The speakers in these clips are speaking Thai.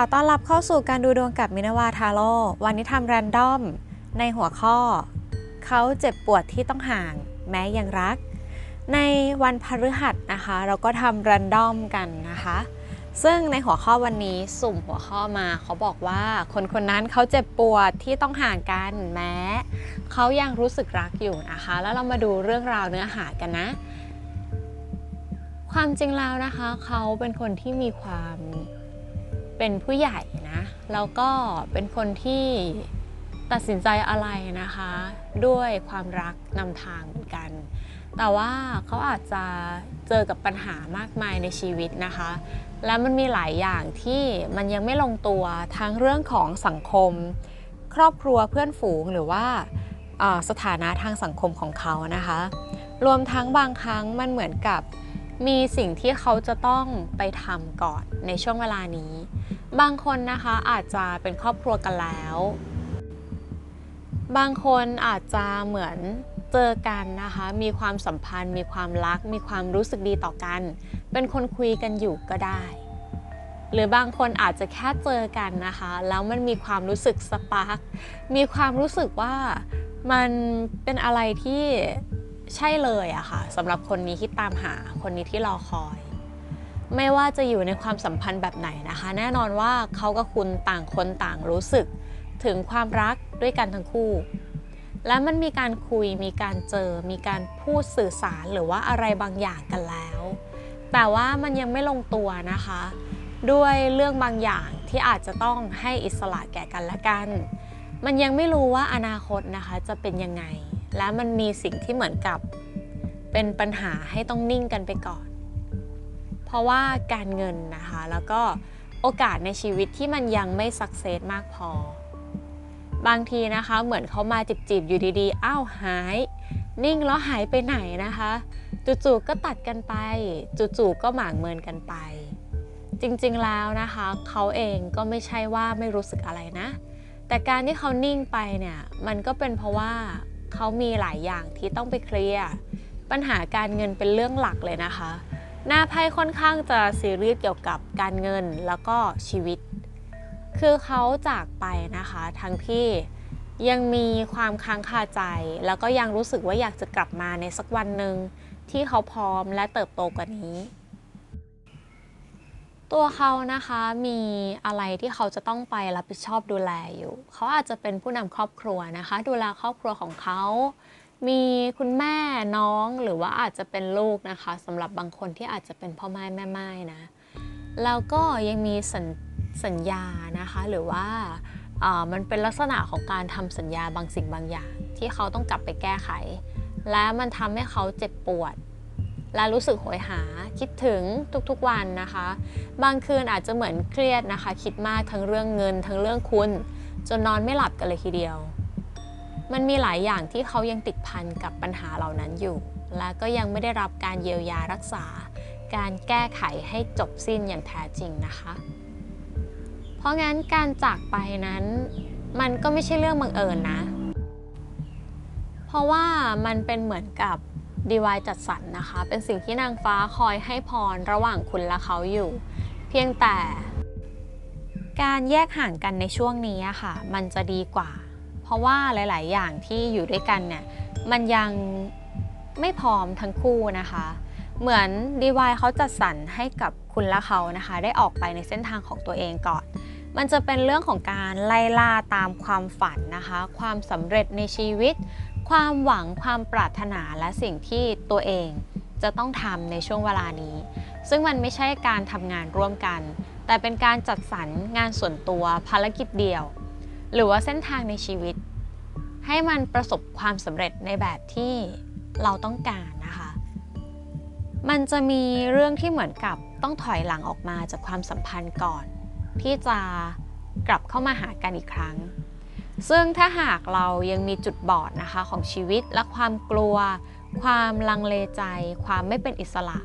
ขอต้อนรับเข้าสู่การดูดวงกับมินาวาทาโร่วันนี้ทำแรนดอม ในหัวข้อ เขาเจ็บปวดที่ต้องห่าง แม้ยังรัก ในวันพฤหัสนะคะ เราก็ทำแรนดอมกันนะคะ ซึ่งในหัวข้อวันนี้สุ่มหัวข้อมาเขาบอกว่า คนคนนั้นเขาเจ็บปวดที่ต้องห่างกันแม้ เขายังรู้สึกรักอยู่นะคะ แล้วเรามาดูเรื่องราวเนื้อหากันนะ ความจริงแล้วนะคะ เขาเป็นคนที่มีความ เป็นผู้ใหญ่นะแล้วก็เป็นคนที่ตัดสินใจอะไรนะคะ ด้วยความรักนำทางเหมือนกัน แต่ว่าเขาอาจจะเจอกับปัญหามากมายในชีวิตนะคะ และมันมีหลายอย่างที่มันยังไม่ลงตัวทั้งเรื่องของสังคม ครอบครัวเพื่อนฝูงหรือว่าสถานะทางสังคมของเขานะคะ รวมทั้งบางครั้งมันเหมือนกับ มีสิ่งที่เขาจะต้องไปทำก่อนในช่วงเวลานี้ บางคนนะคะอาจจะเป็นครอบครัวกันแล้ว บางคนอาจจะเหมือนเจอกันนะคะ มีความสัมพันธ์ มีความรัก มีความรู้สึกดีต่อกัน เป็นคนคุยกันอยู่ก็ได้ หรือบางคนอาจจะแค่เจอกันนะคะ แล้วมันมีความรู้สึกสปาร์กมีความรู้สึกว่ามันเป็นอะไรที่ ใช่เลยอะค่ะสำหรับคนนี้ที่ตามหาคนนี้ที่รอคอย ไม่ว่าจะอยู่ในความสัมพันธ์แบบไหนนะคะ แน่นอนว่าเขากับคุณต่างคนต่างรู้สึกถึงความรักด้วยกันทั้งคู่ และมันมีการคุยมีการเจอ มีการพูดสื่อสารหรือว่าอะไรบางอย่างกันแล้ว แต่ว่ามันยังไม่ลงตัวนะคะ ด้วยเรื่องบางอย่างที่อาจจะต้องให้อิสระแก่กันและกัน มันยังไม่รู้ว่าอนาคตนะคะจะเป็นยังไง และมันมีสิ่งที่เหมือนกับเป็นปัญหาให้ต้องนิ่งกันไปก่อน เพราะว่าการเงินนะคะแล้วก็โอกาสในชีวิตที่มันยังไม่สักเซสมากพอ บางทีนะคะเหมือนเขามาจีบๆอยู่ดีๆ อ้าวหาย นิ่งแล้วหายไปไหนนะคะจู่ๆก็ตัดกันไปจู่ๆก็หมางเมินกันไป จริงๆแล้วนะคะเขาเองก็ไม่ใช่ว่าไม่รู้สึกอะไรนะ แต่การที่เขานิ่งไปเนี่ยมันก็เป็นเพราะว่า เขามีหลายอย่างที่ต้องไปเคลียร์ ปัญหาการเงินเป็นเรื่องหลักเลยนะคะ หน้าไพ่ค่อนข้างจะซีเรียสเกี่ยวกับการเงินแล้วก็ชีวิต คือเขาจากไปนะคะ ทั้งที่ยังมีความค้างคาใจ แล้วก็ยังรู้สึกว่าอยากจะกลับมาในสักวันหนึ่งที่เขาพร้อมและเติบโตกว่านี้ ตัวเขานะคะมีอะไรที่เขาจะต้องไปรับผิดชอบดูแลอยู่ เขาอาจจะเป็นผู้นำครอบครัวนะคะ ดูแลครอบครัวของเขา มีคุณแม่น้องหรือว่าอาจจะเป็นลูกนะคะสำหรับบางคนที่อาจจะเป็นพ่อไม้แม่ไม้นะแล้วก็ยังมีสัญสัญญานะคะ หรือว่าอ่ามันเป็นลักษณะของการทำสัญญาบางสิ่งบางอย่าง ที่เขาต้องกลับไปแก้ไข และมันทำให้เขาเจ็บปวด และรู้สึกโหยหาคิดถึงทุกๆวันนะคะ บางคืนอาจจะเหมือนเครียดนะคะ คิดมากทั้งเรื่องเงิน ทั้งเรื่องคุณ จนนอนไม่หลับกันเลยทีเดียว มันมีหลายอย่างที่เขายังติดพันกับปัญหาเหล่านั้นอยู่ และก็ยังไม่ได้รับการเยียวยารักษา การแก้ไขให้จบสิ้นอย่างแท้จริงนะคะ เพราะงั้นการจากไปนั้น มันก็ไม่ใช่เรื่องบังเอิญนะ เพราะว่ามันเป็นเหมือนกับ ดีวายจัดสรรนะคะ เป็นสิ่งที่นางฟ้าคอยให้พรระหว่างคุณและเขาอยู่ เพียงแต่การแยกห่างกันในช่วงนี้ค่ะ มันจะดีกว่า เพราะว่าหลาย ๆ อย่างที่อยู่ด้วยกันเนี่ยมันยังไม่พร้อมทั้งคู่นะคะ เหมือนดีวายเขาจัดสรรให้กับคุณและเขานะคะ ได้ออกไปในเส้นทางของตัวเองก่อน มันจะเป็นเรื่องของการไล่ล่าตามความฝันนะคะ ความสำเร็จในชีวิต ความหวังความปรารถนาและสิ่งที่ตัวเองจะต้องทำในช่วงเวลานี้ ซึ่งมันไม่ใช่การทำงานร่วมกัน แต่เป็นการจัดสรรงานส่วนตัวภารกิจเดียว หรือว่าเส้นทางในชีวิต ให้มันประสบความสำเร็จในแบบที่เราต้องการนะคะ มันจะมีเรื่องที่เหมือนกับต้องถอยหลังออกมาจากความสัมพันธ์ก่อน ที่จะกลับเข้ามาหากันอีกครั้ง ซึ่งถ้าหากเรายังมีจุดบอดนะคะของชีวิตและความกลัว ความลังเลใจ ความไม่เป็นอิสระ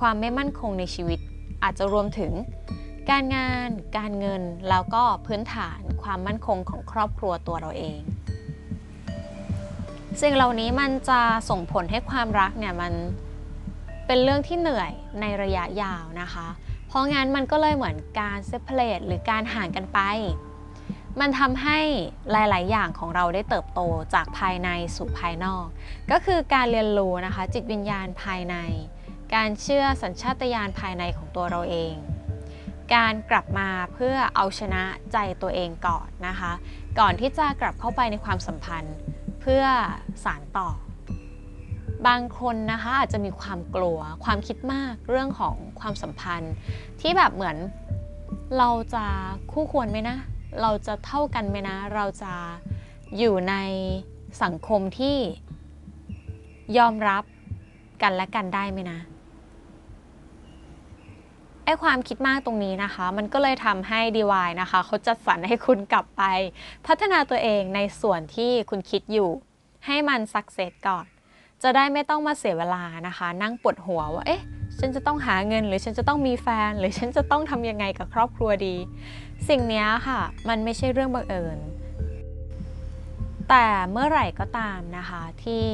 ความไม่มั่นคงในชีวิต อาจจะรวมถึง การงาน การเงิน แล้วก็พื้นฐานความมั่นคงของครอบครัวตัวเราเองสิ่งเหล่านี้มันจะส่งผลให้ความรักเนี่ยมันเป็นเรื่องที่เหนื่อยในระยะยาวนะคะ เพราะงั้นมันก็เลยเหมือนการเซ p a r a t e หรือการห่างกันไป มันทำให้หลาย ๆ อย่างของเราได้เติบโตจากภายในสู่ภายนอก ก็คือการเรียนรู้นะคะ จิตวิญญาณภายใน การเชื่อสัญชาตญาณภายในของตัวเราเอง การกลับมาเพื่อเอาชนะใจตัวเองก่อนนะคะ ก่อนที่จะกลับเข้าไปในความสัมพันธ์เพื่อสารต่อ บางคนนะคะอาจจะมีความกลัวความคิดมากเรื่องของความสัมพันธ์ ที่แบบเหมือนเราจะคู่ควรไหมนะ เราจะเท่ากันไหมนะ เราจะอยู่ในสังคมที่ยอมรับกันและกันได้ไหมนะไอ้ความคิดมากตรงนี้นะคะ มันก็เลยทำให้ DY นะคะเขาจัดสรรให้คุณกลับไป พัฒนาตัวเองในส่วนที่คุณคิดอยู่ ให้มันสักเซสก่อน จะได้ไม่ต้องมาเสียเวลานะคะ นั่งปวดหัวว่าเอ๊ะ ฉันจะต้องหาเงิน หรือฉันจะต้องมีแฟน หรือฉันจะต้องทำยังไงกับครอบครัวดี สิ่งนี้ค่ะ มันไม่ใช่เรื่องบังเอิญ แต่เมื่อไหร่ก็ตามนะคะที่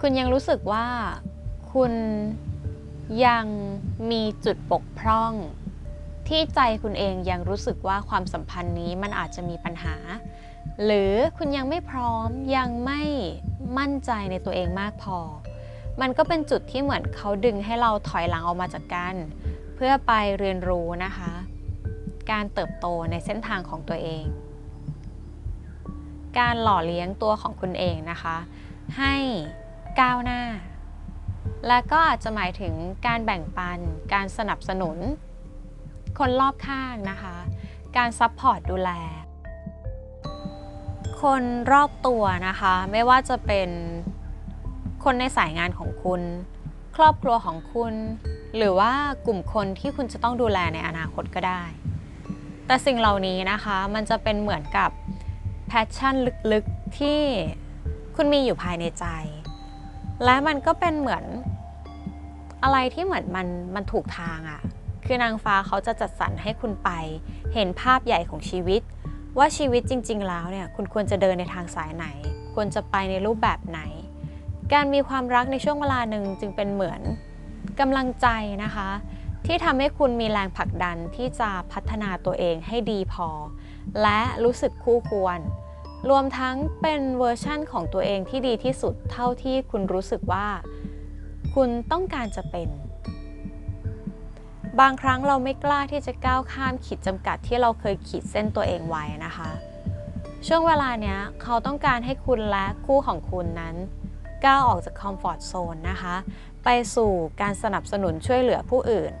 คุณยังรู้สึกว่าคุณยังมีจุดบกพร่อง ที่ใจคุณเองยังรู้สึกว่าความสัมพันธ์นี้มันอาจจะมีปัญหา หรือคุณยังไม่พร้อมยังไม่มั่นใจในตัวเองมากพอ มันก็เป็นจุดที่เหมือนเขาดึงให้เราถอยหลังออกมาจากกัน เพื่อไปเรียนรู้นะคะ การเติบโตในเส้นทางของตัวเอง การหล่อเลี้ยงตัวของคุณเองนะคะ ให้ก้าวหน้า และก็อาจจะหมายถึงการแบ่งปัน การสนับสนุน คนรอบข้างนะคะ การซัพพอร์ตดูแลคนรอบตัวนะคะ ไม่ว่าจะเป็น คนในสายงานของคุณ ครอบครัวของคุณ หรือว่ากลุ่มคนที่คุณจะต้องดูแลในอนาคตก็ได้ แต่สิ่งเหล่านี้นะคะมันจะเป็นเหมือนกับแพชชั่นลึกๆที่คุณมีอยู่ภายในใจ และมันก็เป็นเหมือนอะไรที่เหมือนมันมันถูกทางอะ่ะ คือนางฟ้าเขาจะจัดสรรให้คุณไป เห็นภาพใหญ่ของชีวิต ว่าชีวิตจริง ๆ แล้วเนี่ย คุณควรจะเดินในทางสายไหน ควรจะไปในรูปแบบไหน การมีความรักในช่วงเวลาหนึ่งจึงเป็นเหมือนกำลังใจนะคะ ที่ทำให้คุณมีแรงผลักดันที่จะพัฒนาตัวเองให้ดีพอ และรู้สึกคู่ควร รวมทั้งเป็นเวอร์ชั่นของตัวเองที่ดีที่สุดเท่าที่คุณรู้สึกว่า คุณต้องการจะเป็น บางครั้งเราไม่กล้าที่จะก้าวข้ามขีดจำกัดที่เราเคยขีดเส้นตัวเองไว้นะคะ ช่วงเวลาเนี้ยเขาต้องการให้คุณและคู่ของคุณนั้น ก้าวออกจากคอมฟอร์ทโซนนะคะ ไปสู่การสนับสนุนช่วยเหลือผู้อื่น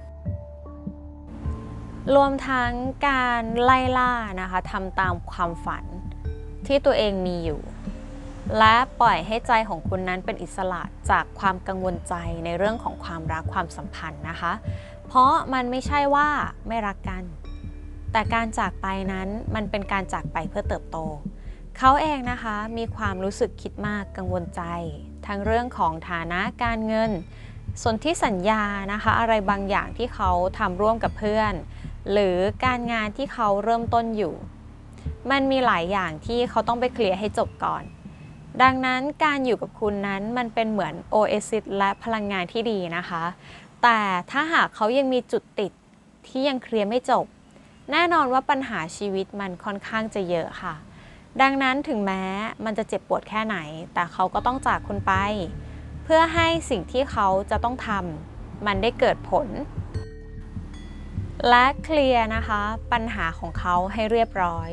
รวมทั้งการไล่ล่านะคะทำตามความฝันที่ตัวเองมีอยู่ และปล่อยให้ใจของคุณนั้นเป็นอิสระจากความกังวลใจในเรื่องของความรักความสัมพันธ์นะคะ เพราะมันไม่ใช่ว่าไม่รักกัน แต่การจากไปนั้นมันเป็นการจากไปเพื่อเติบโตเขาเองนะคะมีความรู้สึกคิดมากกังวลใจ ทั้งเรื่องของฐานะการเงิน ส่วนที่สัญญานะคะ อะไรบางอย่างที่เขาทำร่วมกับเพื่อน หรือการงานที่เขาเริ่มต้นอยู่ มันมีหลายอย่างที่เขาต้องไปเคลียร์ให้จบก่อน ดังนั้นการอยู่กับคุณนั้นมันเป็นเหมือนโอเอซิสและพลังงานที่ดีนะคะ แต่ถ้าหากเขายังมีจุดติดที่ยังเคลียร์ไม่จบ แน่นอนว่าปัญหาชีวิตมันค่อนข้างจะเยอะค่ะ ดังนั้นถึงแม้มันจะเจ็บปวดแค่ไหน แต่เขาก็ต้องจากคุณไป เพื่อให้สิ่งที่เขาจะต้องทำมันได้เกิดผล และเคลียร์นะคะ ปัญหาของเขาให้เรียบร้อย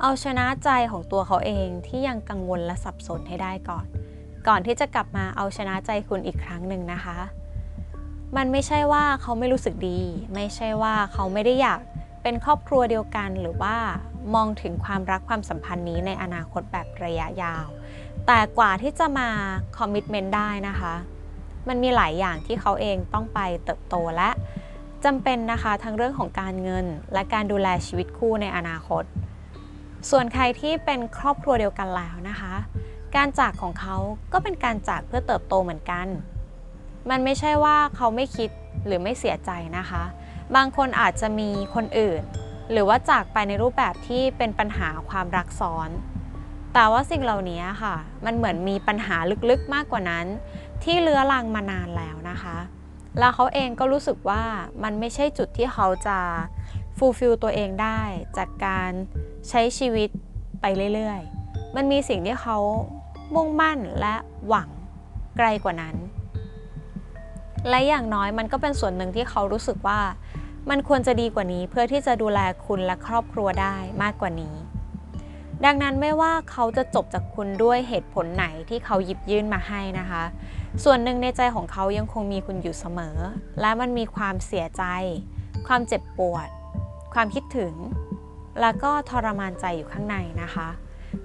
เอาชนะใจของตัวเขาเองที่ยังกังวลและสับสนให้ได้ก่อน ก่อนที่จะกลับมาเอาชนะใจคุณอีกครั้งหนึ่งนะคะ มันไม่ใช่ว่าเขาไม่รู้สึกดี ไม่ใช่ว่าเขาไม่ได้อยาก เป็นครอบครัวเดียวกันหรือว่ามองถึงความรักความสัมพันธ์นี้ในอนาคตแบบระยะยาว แต่กว่าที่จะมาคอมมิชเมนต์ได้นะคะ มันมีหลายอย่างที่เขาเองต้องไปเติบโตและจำเป็นนะคะทั้งเรื่องของการเงิน และการดูแลชีวิตคู่ในอนาคต ส่วนใครที่เป็นครอบครัวเดียวกันแล้วนะคะ การจากของเขาก็เป็นการจากเพื่อเติบโตเหมือนกัน มันไม่ใช่ว่าเขาไม่คิดหรือไม่เสียใจนะคะ บางคนอาจจะมีคนอื่น หรือว่าจากไปในรูปแบบที่เป็นปัญหาความรักซ้อน แต่ว่าสิ่งเหล่านี้ค่ะ มันเหมือนมีปัญหาลึกๆมากกว่านั้น ที่เลื้อรังมานานแล้วนะคะ แล้วเขาเองก็รู้สึกว่ามันไม่ใช่จุดที่เขาจะฟูลฟิลตัวเองได้จากการใช้ชีวิตไปเรื่อยๆ มันมีสิ่งที่เขามุ่งมั่นและหวังไกลกว่านั้น และอย่างน้อยมันก็เป็นส่วนหนึ่งที่เขารู้สึกว่า มันควรจะดีกว่านี้เพื่อที่จะดูแลคุณและครอบครัวได้มากกว่านี้ ดังนั้นไม่ว่าเขาจะจบจากคุณด้วยเหตุผลไหนที่เขาหยิบยื่นมาให้นะคะ ส่วนหนึ่งในใจของเขายังคงมีคุณอยู่เสมอ และมันมีความเสียใจ ความเจ็บปวด ความคิดถึง แล้วก็ทรมานใจอยู่ข้างในนะคะ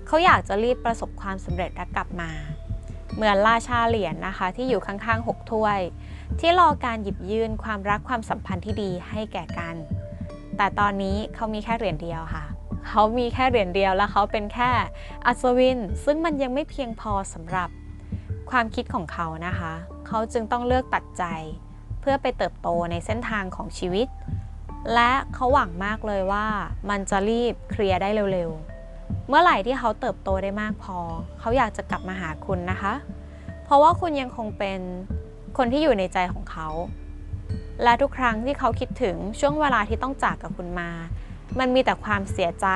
เขาอยากจะรีบประสบความสำเร็จและกลับมา เหมือนราชาเหรียญนนะคะ ที่อยู่ข้างๆหกถ้วย ที่รอการหยิบยื่นความรักความสัมพันธ์ที่ดีให้แก่กัน แต่ตอนนี้เขามีแค่เหรียญเดียวค่ะ เขามีแค่เหรียญเดียวแล้วเขาเป็นแค่อัศวิน ซึ่งมันยังไม่เพียงพอสำหรับความคิดของเขานะคะ เขาจึงต้องเลือกตัดใจ เพื่อไปเติบโตในเส้นทางของชีวิต และเขาหวังมากเลยว่ามันจะรีบเคลียร์ได้เร็วๆ เมื่อไหร่ที่เขาเติบโตได้มากพอ เขาอยากจะกลับมาหาคุณนะคะ เพราะว่าคุณยังคงเป็นคนที่อยู่ในใจของเขา และทุกครั้งที่เขาคิดถึงช่วงเวลาที่ต้องจากกับคุณมา มันมีแต่ความเสียใจ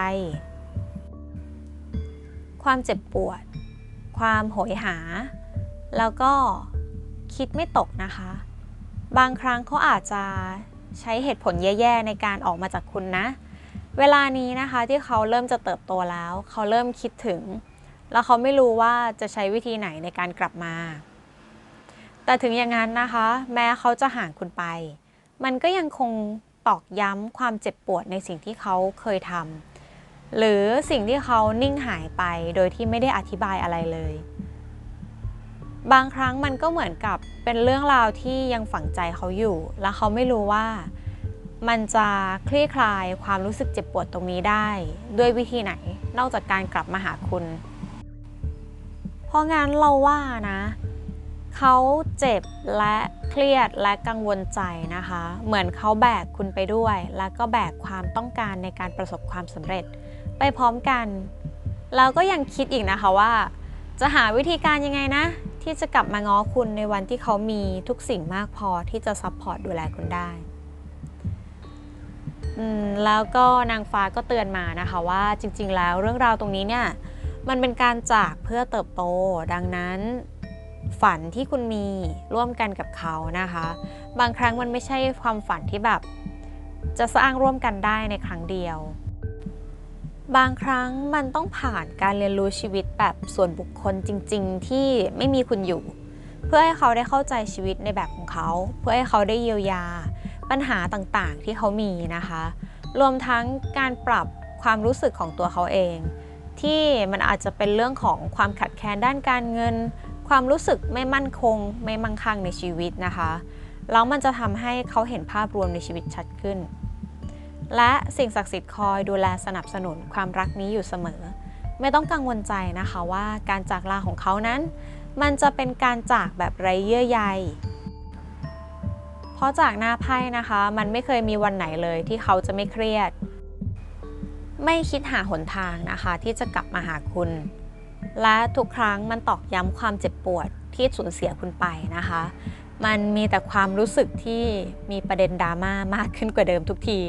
ความเจ็บปวด ความโหยหา แล้วก็คิดไม่ตกนะคะ บางครั้งเขาอาจจะใช้เหตุผลแย่ๆในการออกมาจากคุณนะ เวลานี้นะคะที่เขาเริ่มจะเติบโตแล้ว เขาเริ่มคิดถึง แล้วเขาไม่รู้ว่าจะใช้วิธีไหนในการกลับมา แต่ถึงอย่างนั้นนะคะ แม้เขาจะห่างคุณไป มันก็ยังคงตอกย้ำความเจ็บปวดในสิ่งที่เขาเคยทำหรือสิ่งที่เขานิ่งหายไปโดยที่ไม่ได้อธิบายอะไรเลย บางครั้งมันก็เหมือนกับเป็นเรื่องราวที่ยังฝังใจเขาอยู่ และเขาไม่รู้ว่า มันจะคลี่คลายความรู้สึกเจ็บปวดตรงนี้ได้ ด้วยวิธีไหนนอกจากการกลับมาหาคุณ เพราะงั้นเราว่านะเขาเจ็บและเครียดและกังวลใจนะคะ เหมือนเขาแบกคุณไปด้วย แล้วก็แบกความต้องการในการประสบความสำเร็จ ไปพร้อมกันแล้วก็ยังคิดอีกนะคะว่า จะหาวิธีการยังไงนะ ที่จะกลับมาง้อคุณในวันที่เขามีทุกสิ่งมากพอที่จะซัพพอร์ตดูแลคุณได้ แล้วก็นางฟ้าก็เตือนมานะคะว่าจริงๆ แล้วเรื่องราวตรงนี้เนี่ยมันเป็นการจากเพื่อเติบโต ดังนั้นฝันที่คุณมีร่วมกันกับเขานะคะ บางครั้งมันไม่ใช่ความฝันที่แบบ จะสร้างร่วมกันได้ในครั้งเดียว บางครั้งมันต้องผ่านการเรียนรู้ชีวิตแบบส่วนบุคคลจริง ๆ ที่ไม่มีคุณอยู่ เพื่อให้เขาได้เข้าใจชีวิตในแบบของเขา เพื่อให้เขาได้เยียวยา ปัญหาต่างๆ ที่เขามีนะคะ รวมทั้งการปรับความรู้สึกของตัวเขาเอง ที่มันอาจจะเป็นเรื่องของความขัดแคลนด้านการเงิน ความรู้สึกไม่มั่นคง ไม่มั่งคั่งในชีวิตนะคะแล้วมันจะทำให้เขาเห็นภาพรวมในชีวิตชัดขึ้น และสิ่งศักดิ์สิทธิ์คอยดูแลสนับสนุนความรักนี้อยู่เสมอ ไม่ต้องกังวลใจนะคะว่าการจากลาของเขานั้น มันจะเป็นการจากแบบไร้เยื่อใย ราะจากหน้าไพ่นะคะ มันไม่เคยมีวันไหนเลยที่เขาจะไม่เครียด ไม่คิดหาหนทางนะคะ ที่จะกลับมาหาคุณ และทุกครั้งมันตอกย้ำความเจ็บปวดที่สูญเสียคุณไปนะคะ มันมีแต่ความรู้สึกที่มีประเด็นดราม่ามากขึ้นกว่าเดิมทุกที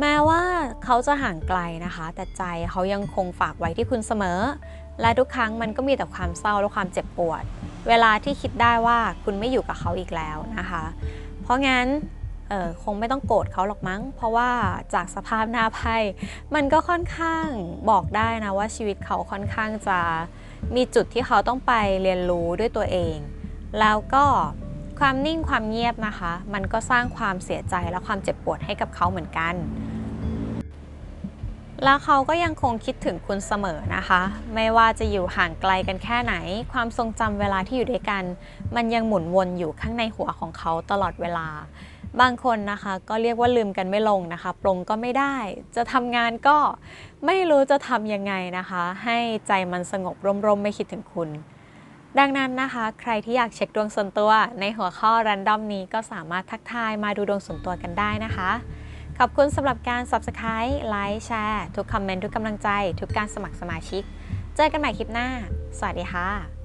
แม้ว่าเขาจะห่างไกลนะคะ แต่ใจเขายังคงฝากไว้ที่คุณเสมอ และทุกครั้งมันก็มีแต่ความเศร้าและความเจ็บปวด เวลาที่คิดได้ว่าคุณไม่อยู่กับเขาอีกแล้วนะคะ เพราะงั้นคงไม่ต้องโกรธเขาหรอกมั้ง เพราะว่าจากสภาพหน้าไพ่มันก็ค่อนข้างบอกได้นะว่าชีวิตเขาค่อนข้างจะมีจุดที่เขาต้องไปเรียนรู้ด้วยตัวเอง แล้วก็ความนิ่งความเงียบนะคะ มันก็สร้างความเสียใจและความเจ็บปวดให้กับเขาเหมือนกัน แล้วเขาก็ยังคงคิดถึงคุณเสมอนะคะ ไม่ว่าจะอยู่ห่างไกลกันแค่ไหน ความทรงจำเวลาที่อยู่ด้วยกัน มันยังหมุนวนอยู่ข้างในหัวของเขาตลอดเวลา บางคนนะคะก็เรียกว่าลืมกันไม่ลงนะคะ ปลงก็ไม่ได้ จะทำงานก็ไม่รู้จะทำยังไงนะคะ ให้ใจมันสงบร่มๆ ไม่คิดถึงคุณ ดังนั้นนะคะ ใครที่อยากเช็คดวงส่วนตัว ในหัวข้อรันดอมนี้ก็สามารถทักทายมาดูดวงส่วนตัวกันได้นะคะ อบคุณสำหรับการ Subscribe ไลค์แชร์ทุกคอมเมนต์ ทุกกำลังใจ ทุกการสมัครสมาชิก เจอกันใหม่คลิปหน้า สวัสดีค่ะ